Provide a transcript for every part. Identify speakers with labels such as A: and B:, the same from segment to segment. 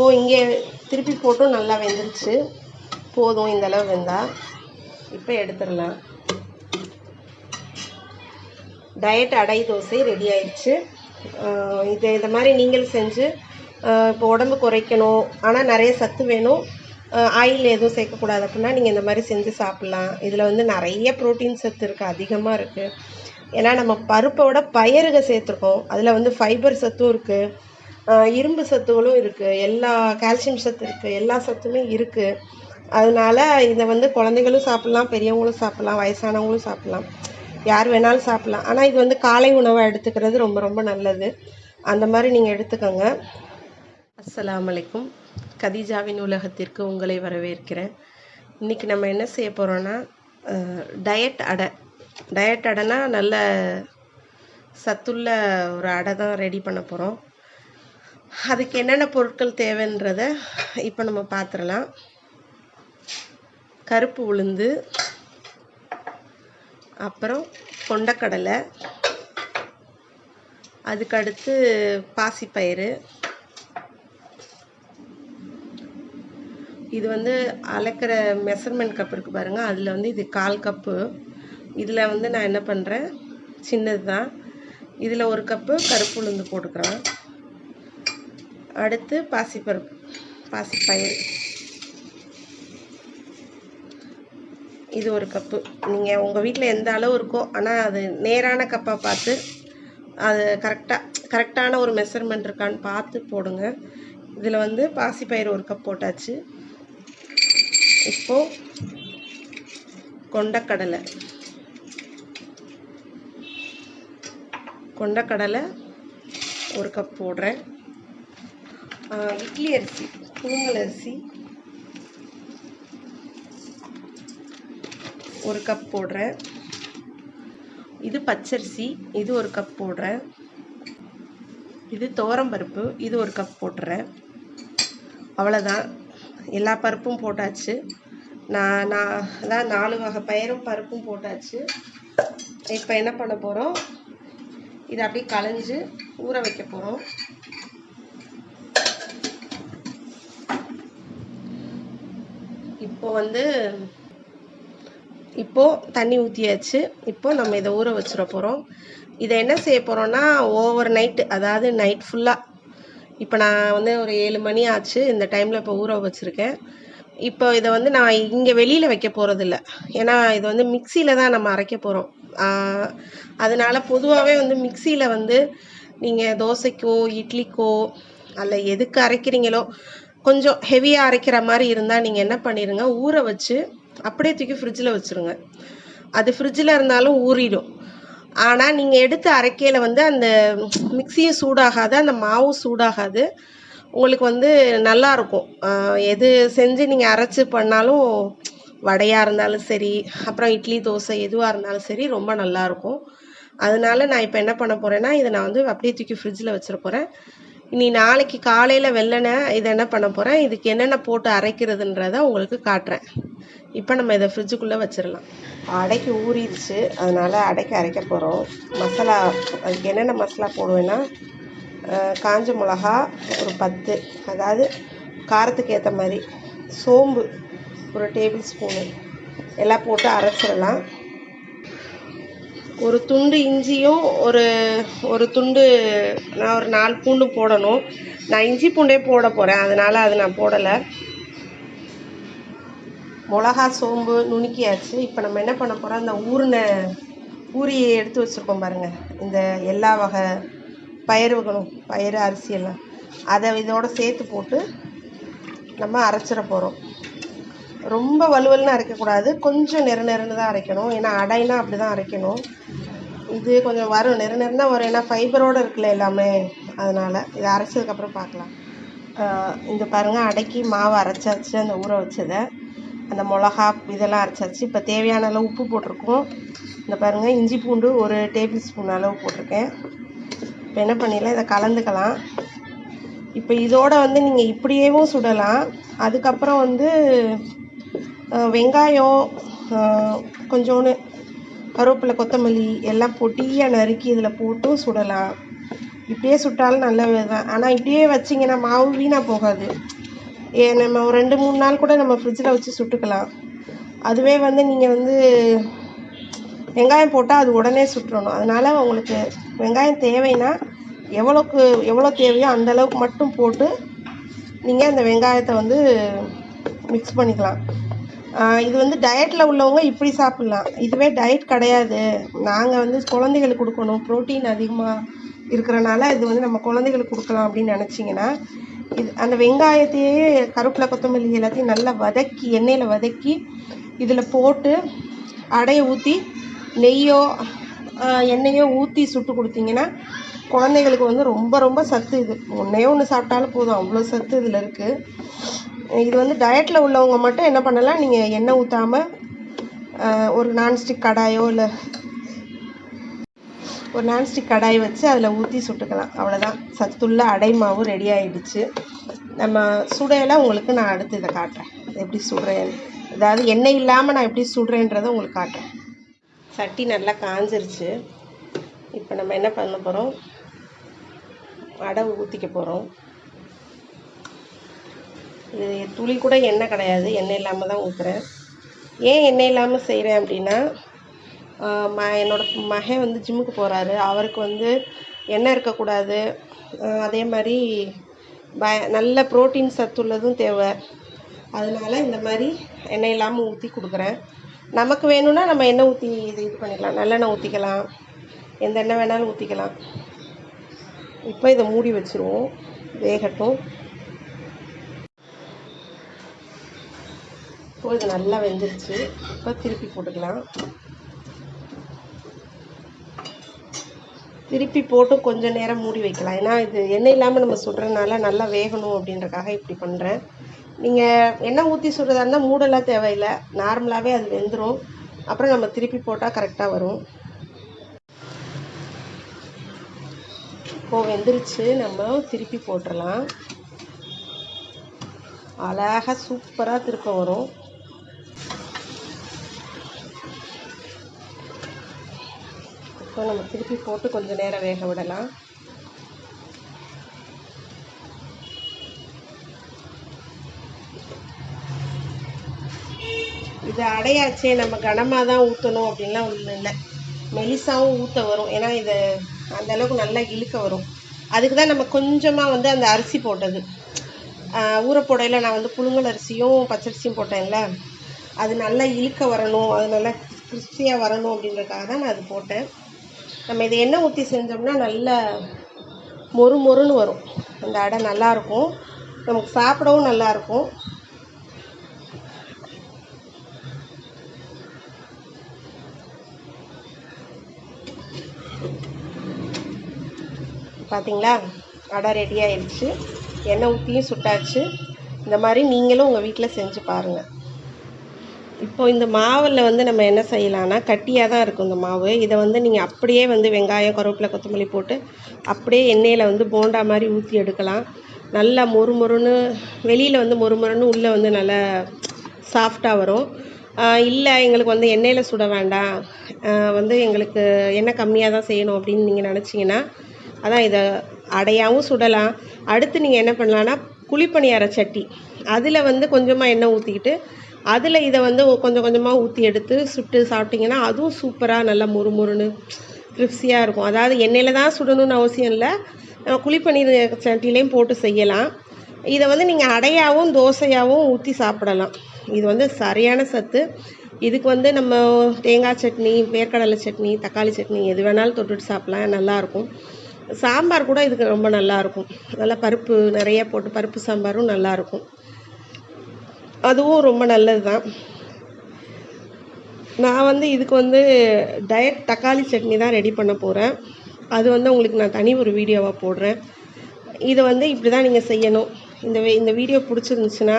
A: இப்போது இங்கே திருப்பி போட்டும் நல்லா வெந்துருச்சு. போதும் இந்த அளவு இப்போ எடுத்துடலாம். டயட் அடை தோசை ரெடி ஆயிடுச்சு. இது இந்த மாதிரி நீங்கள் செஞ்சு இப்போ உடம்பு குறைக்கணும். ஆனால் நிறைய சத்து வேணும். ஆயில் எதுவும் சேர்க்கக்கூடாது அப்படின்னா நீங்கள் இந்த மாதிரி செஞ்சு சாப்பிட்லாம். இதில் வந்து நிறைய ப்ரோட்டீன் சத்து இருக்குது அதிகமாக இருக்குது ஏன்னா நம்ம பருப்போட பயறுக சேர்த்துருக்கோம். அதில் வந்து ஃபைபர் சத்தும் இருக்குது இரும்பு சத்துகளும் இருக்குது எல்லா கால்சியம் சத்து இருக்குது எல்லா சத்துமே இருக்குது அதனால இதை வந்து குழந்தைகளும் சாப்பிட்லாம் பெரியவங்களும் சாப்பிட்லாம் வயசானவங்களும் சாப்பிட்லாம். யார் வேணாலும் சாப்பிட்லாம். ஆனால் இது வந்து காலை உணவை எடுத்துக்கிறது ரொம்ப ரொம்ப நல்லது. அந்த மாதிரி நீங்கள் எடுத்துக்கோங்க. அஸ்ஸலாமு அலைக்கும். கதீஜாவின் உலகத்திற்கு உங்களை வரவேற்கிறேன். இன்றைக்கி நம்ம என்ன செய்ய போகிறோன்னா டயட் அடை. டயட் அடைனா நல்ல சத்துள்ள ஒரு அடை தான் ரெடி பண்ண போகிறோம் அதுக்கு என்னென்ன பொருட்கள் தேவைன்றத இப்போ நம்ம பார்த்துடலாம் கருப்பு உளுந்து அப்புறம் கொண்டக்கடலை அதுக்கடுத்து பாசிப்பயிறு. இது வந்து அலக்கிற மெஷர்மெண்ட் கப் இருக்குது பாருங்கள் அதில் வந்து இது கால் கப்பு இதில் வந்து நான் என்ன பண்ணுறேன் சின்னது தான் இதில் ஒரு கப்பு கருப்பு உளுந்து போட்டுக்கிறேன் அடுத்து பாசிப்பருப்பு பாசிப்பயிர் இது ஒரு கப்பு. நீங்கள் உங்கள் வீட்டில் எந்த அளவு இருக்கோ ஆனால் அது நேரான கப்பாக பார்த்து அது கரெக்டாக கரெக்டான ஒரு மெஷர்மெண்ட் இருக்கான்னு பார்த்து போடுங்க. இதில் வந்து பாசிப்பயிறு ஒரு கப் போட்டாச்சு. இப்போது கொண்டக்கடலை. கொண்டக்கடலை ஒரு கப் போடுறேன். இட்லி அரிசி புழுங்கல் அரிசி. ஒரு கப் போடுறேன். இது பச்சரிசி இது ஒரு கப் போடுறேன். இது துவரம்பருப்பு இது ஒரு கப் போட்டுறேன். அவ்வளோதான் எல்லா பருப்பும் போட்டாச்சு. நான் நான் அதான் நாலு வகை பயிரும் பருப்பும் போட்டாச்சு. இப்போ என்ன பண்ண போகிறோம் இதை அப்படியே களைஞ்சு ஊற வைக்க போகிறோம் இப்போ வந்து இப்போது தண்ணி ஊற்றியாச்சு இப்போ நம்ம இதை ஊற வச்சிட போகிறோம் இதை என்ன செய்ய போகிறோன்னா ஓவர் நைட்டு அதாவது நைட் ஃபுல்லாக இப்போ நான் வந்து ஒரு ஏழு மணி ஆச்சு. இந்த டைமில் இப்போ ஊற வச்சுருக்கேன். இப்போ இதை வந்து நான் இங்கே வெளியில் வைக்க போகிறதில்ல ஏன்னா இது வந்து மிக்சியில் தான் நம்ம அரைக்க போகிறோம் அதனால் பொதுவாகவே வந்து மிக்சியில் வந்து நீங்கள் தோசைக்கோ இட்லிக்கோ அல்ல எதுக்கு அரைக்கிறீங்களோ கொஞ்சம் ஹெவியாக அரைக்கிற மாதிரி இருந்தால் நீங்கள் என்ன பண்ணிடுங்க ஊற வச்சு அப்படியே தூக்கி ஃப்ரிட்ஜில் வச்சுருங்க. அது ஃப்ரிட்ஜில் இருந்தாலும் ஊறிடும். ஆனால் நீங்கள் எடுத்து அரைக்கையில் வந்து அந்த மிக்சியும் சூடாகாது அந்த மாவும் சூடாகாது. உங்களுக்கு வந்து நல்லாயிருக்கும் எது செஞ்சு நீங்கள் அரைச்சி பண்ணாலும் வடையாக இருந்தாலும் சரி அப்புறம் இட்லி தோசை எதுவாக இருந்தாலும் சரி ரொம்ப நல்லா இருக்கும். அதனால நான் இப்போ என்ன பண்ண போகிறேன்னா இதை நான் வந்து அப்படியே தூக்கி ஃப்ரிட்ஜில் வச்சுருப்போகிறேன் இனி நாளைக்கு காலையில் வெள்ளனை இதை என்ன பண்ண போகிறேன் இதுக்கு என்னென்ன போட்டு அரைக்கிறதுன்றத உங்களுக்கு காட்டுறேன். இப்போ நம்ம இதை ஃப்ரிட்ஜுக்குள்ளே வச்சிடலாம். அடைக்கு ஊறிடுச்சு. அதனால் அடைக்கு அரைக்க போகிறோம் மசாலா அதுக்கு என்னென்ன மசாலா போடுவேன்னா காஞ்ச மிளகா ஒரு பத்து. அதாவது காரத்துக்கு ஏற்ற மாதிரி சோம்பு ஒரு டேபிள் ஸ்பூனு. எல்லாம் போட்டு அரைச்சிடலாம். ஒரு துண்டு இஞ்சியும் ஒரு ஒரு துண்டு நான் ஒரு நாலு பூண்டு போடணும். நான் இஞ்சி பூண்டே போட போகிறேன் அதனால் அது நான் போடலை. மிளகா சோம்பு நுணுக்கியாச்சு. இப்போ நம்ம என்ன பண்ண போகிறோம் அந்த ஊறின ஊரியை எடுத்து வச்சுருக்கோம் பாருங்கள் இந்த எல்லா வகை பயிர்களும் பயிறு அரிசி எல்லாம் அதை இதோடு சேர்த்து போட்டு நம்ம அரைச்சிட போகிறோம் ரொம்ப வலுவல்னு அரைக்கக்கூடாது. கொஞ்சம் நெரு நெருன்னு தான் அரைக்கணும். ஏன்னா அடைனா அப்படி தான் அரைக்கணும். இது கொஞ்சம் வரும். நெரு நெருன்னு தான் வரும். ஏன்னா ஃபைபரோடு இருக்குல்ல எல்லாமே. அதனால் இதை அரைச்சதுக்கப்புறம் பார்க்கலாம். இந்த பாருங்கள் அடைக்கி மாவு அரைச்சாச்சு அந்த ஊற வச்சதை. அந்த மிளகா இதெல்லாம் அரைச்சாச்சு இப்போ தேவையான அளவு உப்பு போட்டிருக்கோம். இந்த பாருங்கள் இஞ்சி பூண்டு ஒரு டேபிள் ஸ்பூன் அளவு போட்டிருக்கேன். இப்போ என்ன பண்ணிடலாம்? இதை கலந்துக்கலாம். இப்போ இதோட வந்து நீங்கள் இப்படியேவும் சுடலாம். அதுக்கப்புறம் வந்து வெங்காயம் கொஞ்சோண்டு கருவேப்பிலை கொத்தமல்லி எல்லாம் பொடியாக நறுக்கி இதில் போட்டும் சுடலாம். இப்படியே சுட்டாலும் நல்லது தான் ஆனால் இப்படியே வச்சிங்கன்னா மாவு வீணாக போகாது. ஏ நம்ம ஒரு ரெண்டு மூணு நாள் கூட நம்ம ஃப்ரிட்ஜில் வச்சு சுட்டுக்கலாம். அதுவே வந்து நீங்கள் வந்து வெங்காயம் போட்டால் அது உடனே சுட்டுறணும் அதனால் உங்களுக்கு வெங்காயம் தேவைன்னா எவ்வளோக்கு எவ்வளோ தேவையோ அந்த அளவுக்கு மட்டும் போட்டு நீங்கள் அந்த வெங்காயத்தை வந்து மிக்ஸ் பண்ணிக்கலாம். இது வந்து டயட்டில் உள்ளவங்க இப்படி சாப்பிட்லாம். இதுவே டயட் கிடையாது. நாங்கள் வந்து குழந்தைகளுக்கு கொடுக்கணும். ப்ரோட்டீன் அதிகமாக இருக்கிறனால இது வந்து நம்ம குழந்தைகளுக்கு கொடுக்கலாம் அப்படின்னு நினச்சிங்கன்னா இது அந்த வெங்காயத்தையே கருப்பில் கொத்தமல்லி எல்லாத்தையும் நல்லா வதக்கி எண்ணெயில் வதக்கி இதில் போட்டு அடையை ஊற்றி நெய்யோ எண்ணெயோ ஊற்றி சுட்டு கொடுத்தீங்கன்னா குழந்தைகளுக்கு வந்து ரொம்ப ரொம்ப சத்து இது. ஒன்றே ஒன்று சாப்பிட்டாலும் போதும். அவ்வளோ சத்து இதில் இருக்குது இது வந்து டயட்டில் உள்ளவங்க மட்டும் என்ன பண்ணலாம்? நீங்கள் எண்ணெய் ஊற்றாமல் ஒரு நான்ஸ்டிக் கடாயோ இல்லை ஒரு நான்ஸ்டிக் கடாய் வச்சு அதில் ஊற்றி சுட்டுக்கலாம். அவ்வளோதான் சத்துள்ள அடை மாவு ரெடி ஆகிடுச்சு நம்ம சுடையெல்லாம் உங்களுக்கு நான் அடுத்து இதை காட்டுறேன். எப்படி சுடுறேன் அதாவது எண்ணெய் இல்லாமல் நான் எப்படி சுடுறேன்றதை உங்களுக்கு காட்டுறேன். சட்டி நல்லா காஞ்சிருச்சு. இப்போ நம்ம என்ன பண்ண போகிறோம் அடை ஊற்றிக்க போகிறோம் இது துளி கூட எண்ணெய் கிடையாது எண்ணெய் இல்லாமல் தான் ஊற்றுறேன் ஏன் எண்ணெய் இல்லாமல் செய்கிறேன் அப்படின்னா ம என்னோட மகன் வந்து ஜிம்முக்கு போகிறாரு அவருக்கு வந்து எண்ணெய் இருக்கக்கூடாது. அதே மாதிரி ப நல்ல ப்ரோட்டீன் சத்துள்ளதும் தேவை. அதனால் இந்த மாதிரி எண்ணெய் இல்லாமல் ஊற்றி கொடுக்குறேன். நமக்கு வேணும்னா நம்ம எண்ணெய் ஊற்றி இது இது பண்ணிக்கலாம். நல்லெண்ணெய் ஊற்றிக்கலாம் எந்த எண்ணெய் வேணாலும் ஊற்றிக்கலாம் இப்போ இதை மூடி வச்சுருவோம். வேகட்டும். இப்போ இது நல்லா வெந்துருச்சு. இப்போ திருப்பி போட்டுக்கலாம். திருப்பி போட்டு கொஞ்சம் நேரம் மூடி வைக்கலாம். ஏன்னா இது எண்ணெய் இல்லாமல் நம்ம சுடுறதுனால நல்லா வேகணும் அப்படின்றக்காக இப்படி பண்ணுறேன் நீங்கள் எண்ணெய் ஊற்றி சுடுறதா இருந்தால் மூடெல்லாம் தேவையில்லை. நார்மலாகவே அது வெந்துடும் அப்புறம் நம்ம திருப்பி போட்டால் கரெக்டாக வரும். இப்போது வெந்துருச்சு. நம்ம திருப்பி போட்டுடலாம். அழகாக சூப்பராக திருப்பம் வரும். இப்போ நம்ம திருப்பி போட்டு கொஞ்சம் நேரம் வேக விடலாம். இது அடையாச்சே நம்ம கனமாக தான் ஊற்றணும் அப்படின்லாம் ஒன்றும் இல்லை. மெலிசாவும் ஊற்ற வரும். ஏன்னா இது அந்த அளவுக்கு நல்லா இழுக்க வரும். அதுக்கு தான் நம்ம கொஞ்சமாக வந்து அந்த அரிசி போட்டது. ஆஹ் ஊற போடையில் நான் வந்து புழுங்கல் அரிசியும் பச்சரிசியும் போட்டேன்ல. அது நல்லா இழுக்க வரணும். அது நல்லா கிறிஸ்பியாக வரணும் அப்படின்றதுக்காக தான் நான் அது போட்டேன். நம்ம இதை எண்ணெய் ஊற்றி செஞ்சோம்னா நல்ல மொறு மொறுன்னு வரும். அந்த அடை நல்லாயிருக்கும் நமக்கு சாப்பிடவும் நல்லாயிருக்கும் பார்த்தீங்களா அடை ரெடி ஆயிடுச்சு. எண்ணெய் ஊற்றியும் சுட்டாச்சு. இந்த மாதிரி நீங்களும் உங்கள் வீட்டில் செஞ்சு பாருங்கள் இப்போ இந்த மாவில் வந்து நம்ம என்ன செய்யலாம்னா கட்டியாக தான் இருக்கும் இந்த மாவு. இதை வந்து நீங்கள் அப்படியே வந்து வெங்காயம் கருவேப்பிலை கொத்தமல்லி போட்டு அப்படியே எண்ணெயில் வந்து போண்டா மாதிரி ஊற்றி எடுக்கலாம். நல்லா மொறு மொறுன்னு வெளியில் வந்து மொறு மொறுன்னு உள்ளே வந்து நல்லா சாஃப்டாக வரும். இல்லை எங்களுக்கு வந்து எண்ணெயில் சுட வேண்டாம். வந்து எங்களுக்கு எண்ணெய் கம்மியாக தான் செய்யணும் அப்படின்னு நீங்கள் நினச்சிங்கன்னா அதான் இதை அடையாகவும் சுடலாம். அடுத்து நீங்கள் என்ன பண்ணலான்னா குழிப்பணியார சட்டி. அதில் வந்து கொஞ்சமாக எண்ணெய் ஊற்றிக்கிட்டு அதில் இதை வந்து கொஞ்சம் கொஞ்சமாக ஊற்றி எடுத்து சுட்டு சாப்பிட்டிங்கன்னா அதுவும் சூப்பராக நல்லா முறுமுறுன்னு கிரிப்ஸியாக இருக்கும். அதாவது எண்ணெயில் தான் சுடணும்னு அவசியம் இல்லை. நம்ம குழிப்பணிர் சட்டிலையும் போட்டு செய்யலாம். இதை வந்து நீங்கள் அடையாகவும் தோசையாகவும் ஊற்றி சாப்பிடலாம். இது வந்து சரியான சத்து. இதுக்கு வந்து நம்ம தேங்காய் சட்னி வேர்க்கடலை சட்னி தக்காளி சட்னி எது வேணாலும் தொட்டுட்டு சாப்பிட்லாம். நல்லாயிருக்கும் சாம்பார் கூட இதுக்கு ரொம்ப நல்லாயிருக்கும் நல்லா பருப்பு நிறைய போட்டு பருப்பு சாம்பாரும் நல்லாயிருக்கும் அதுவும் ரொம்ப நல்லது தான் நான் வந்து இதுக்கு வந்து டயட் தக்காளி சட்னி தான் ரெடி பண்ண போகிறேன் அது வந்து உங்களுக்கு நான் தனி ஒரு வீடியோவாக போடுறேன். இதை வந்து இப்படி தான் நீங்கள் செய்யணும். இந்த இந்த வீடியோ பிடிச்சிருந்துச்சுன்னா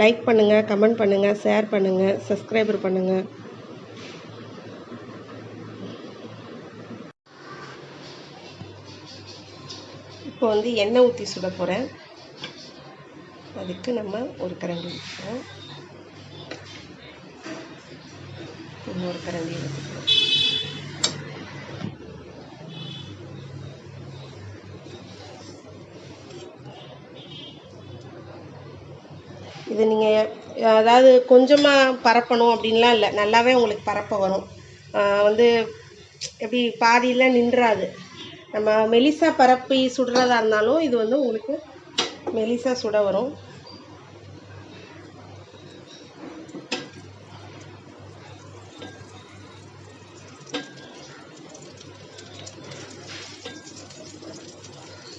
A: லைக் பண்ணுங்கள் கமெண்ட் பண்ணுங்கள் ஷேர் பண்ணுங்கள் சப்ஸ்கிரைபர் பண்ணுங்கள் இப்போ வந்து எண்ணெய் ஊற்றி சுட போகிறேன் அதுக்கு நம்ம ஒரு கரண்டி எடுத்துக்கிறோம் இன்னொரு கரண்டி எடுத்துக்கிறோம் இது நீங்கள் அதாவது கொஞ்சமாக பரப்பணும் அப்படின்லாம் இல்லை. நல்லாவே உங்களுக்கு பரப்ப வரும். வந்து எப்படி பாதியெல்லாம் நின்றாது. நம்ம மெலிசா பரப்பி சுடுறதா இருந்தாலும் இது வந்து உங்களுக்கு மெலிசா சுட வரும்.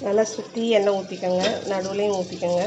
A: நல்லா சுற்றி எண்ணெய் ஊற்றிக்கோங்க நடுவுலையும் ஊற்றிக்கோங்க